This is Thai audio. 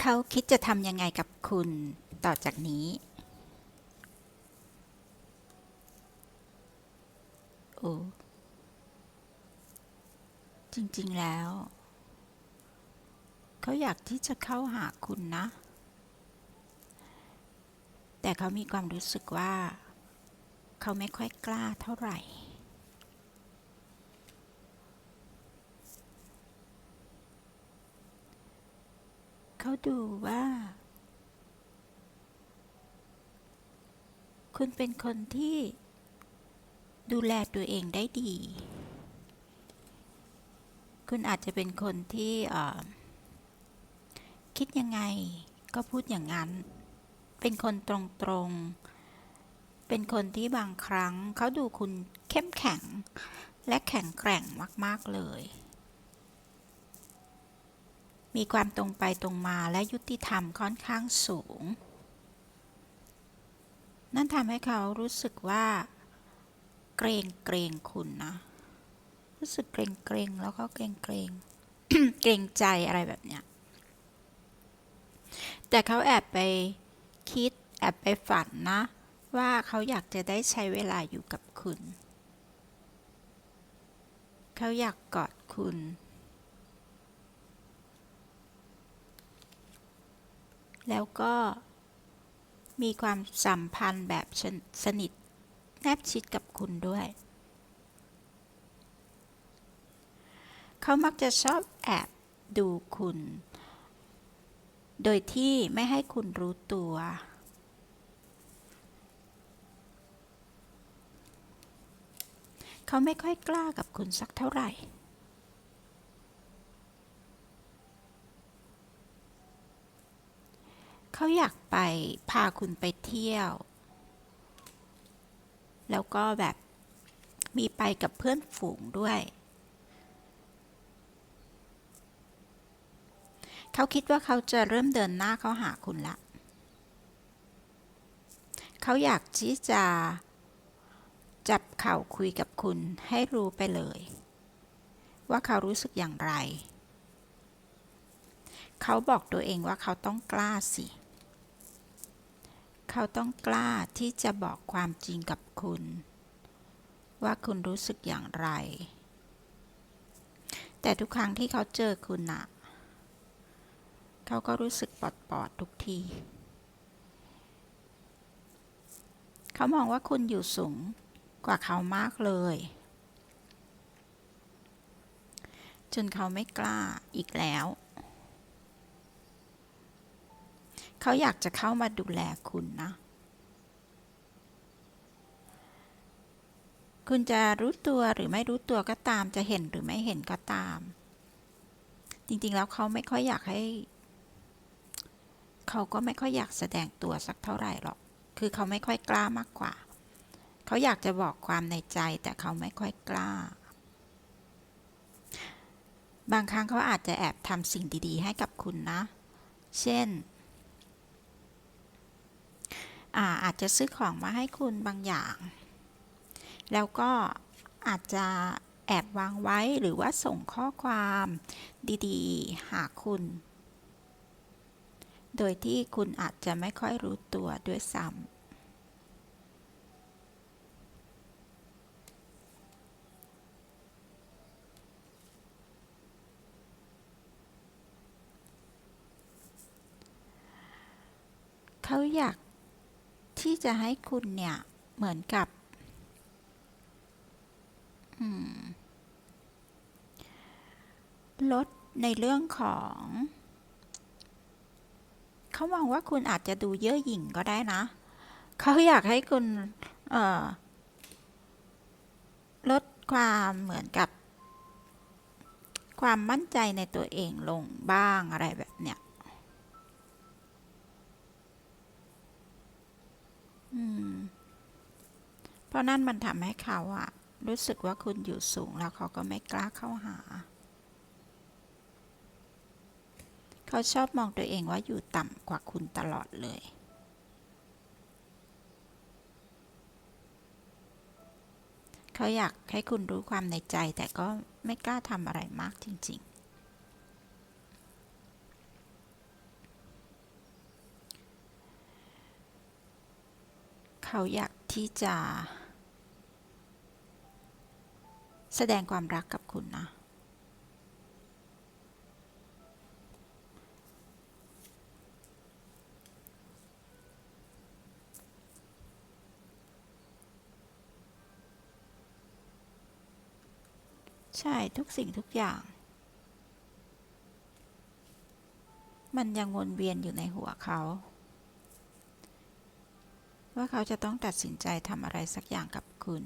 เขาคิดจะทำยังไงกับคุณต่อจากนี้ โอ้จริงๆแล้ว เขาอยากที่จะเข้าหาคุณนะ แต่เขามีความรู้สึกว่า เขาไม่ค่อยกล้าเท่าไหร่ เขาดูว่า คุณเป็นคนที่ ดูแลตัวเองได้ดี คุณอาจจะเป็นคนที่คิดยังไงก็พูดอย่างนั้น เป็นคนตรงๆ เป็นคนที่บางครั้งเขาดูคุณเข้มแข็ง และแข็งแกร่งมาก ๆ เลย มีความตรงไปตรงมาและยุติธรรมค่อนข้างสูง นั่นทำให้เขารู้สึกว่า เกรงเกรงคุณนะ รู้สึกเกรงเกรงแล้วก็เกรงเกรงเกรงใจอะไรแบบเนี้ย แต่เขาแอบไปคิดแอบไปฝันนะ ว่าเขาอยากจะได้ใช้เวลาอยู่กับคุณ เขาอยากกอดคุณ แล้วก็มีความสัมพันธ์แบบสนิทแนบชิดกับคุณด้วย เขามักจะชอบแอบดูคุณ โดยที่ไม่ให้คุณรู้ตัว เขาไม่ค่อยกล้ากับคุณสักเท่าไหร่ เขาอยากไปพาคุณไปเที่ยว แล้วก็แบบมีไปกับเพื่อนฝูงด้วย เขาคิดว่าเขาจะเริ่มเดินหน้าเข้าหาคุณละ เขาอยากที่จะจับเข่าคุยกับคุณให้รู้ไปเลย ว่าเขารู้สึกอย่างไร เขาบอกตัวเองว่าเขาต้องกล้าสิเขาต้องกล้าที่จะบอกความจริงกับคุณ ว่าคุณรู้สึกอย่างไร แต่ทุกครั้งที่เขาเจอคุณน่ะเขาก็รู้สึกปอดปอดๆทุกที เขามองว่าคุณอยู่สูงกว่าเขามากเลย จนเขาไม่กล้าอีกแล้ว เขาอยากจะเข้ามาดูแลคุณนะ คุณจะรู้ตัวหรือไม่รู้ตัวก็ตาม จะเห็นหรือไม่เห็นก็ตาม จริงๆ แล้วเขาไม่ค่อยอยากให้ เขาก็ไม่ค่อยอยากแสดงตัวสักเท่าไหร่หรอก คือเขาไม่ค่อยกล้ามากกว่า เขาอยากจะบอกความในใจแต่เขาไม่ค่อยกล้าบางครั้งเขาอาจจะแอบทำสิ่งดี ๆ ให้กับคุณนะ เช่น อาอาจจะซื้อของมาให้คุณบางอย่าง แล้วก็อาจจะแอบวางไว้หรือว่าส่งข้อความดีๆ หาคุณ โดยที่คุณอาจจะไม่ค่อยรู้ตัวด้วยซ้ำเขาอยาก ที่จะให้คุณเนี่ย เหมือนกับลดในเรื่องของ เขามองว่าคุณอาจจะดูเย่อหยิ่งก็ได้นะ เขาอยากให้คุณลดความเหมือนกับ ความมั่นใจในตัวเองลงบ้างอะไรแบบ ราะนั่นมันทำให้เขาอะรู้สึกว่าคุณอยู่สูงแล้วเขาก็ไม่กล้าเข้าหา เขาชอบมองตัวเองว่าอยู่ต่ำกว่าคุณตลอดเลย เขาอยากให้คุณรู้ความในใจแต่ก็ไม่กล้าทำอะไรมากจริง ๆขาอยากที่จะ แสดงความรักกับคุณนะใช่ทุกสิ่งทุกอย่าง มันยังวนเวียนอยู่ในหัวเขา ว่าเขาจะต้องตัดสินใจทำอะไรสักอย่างกับคุณ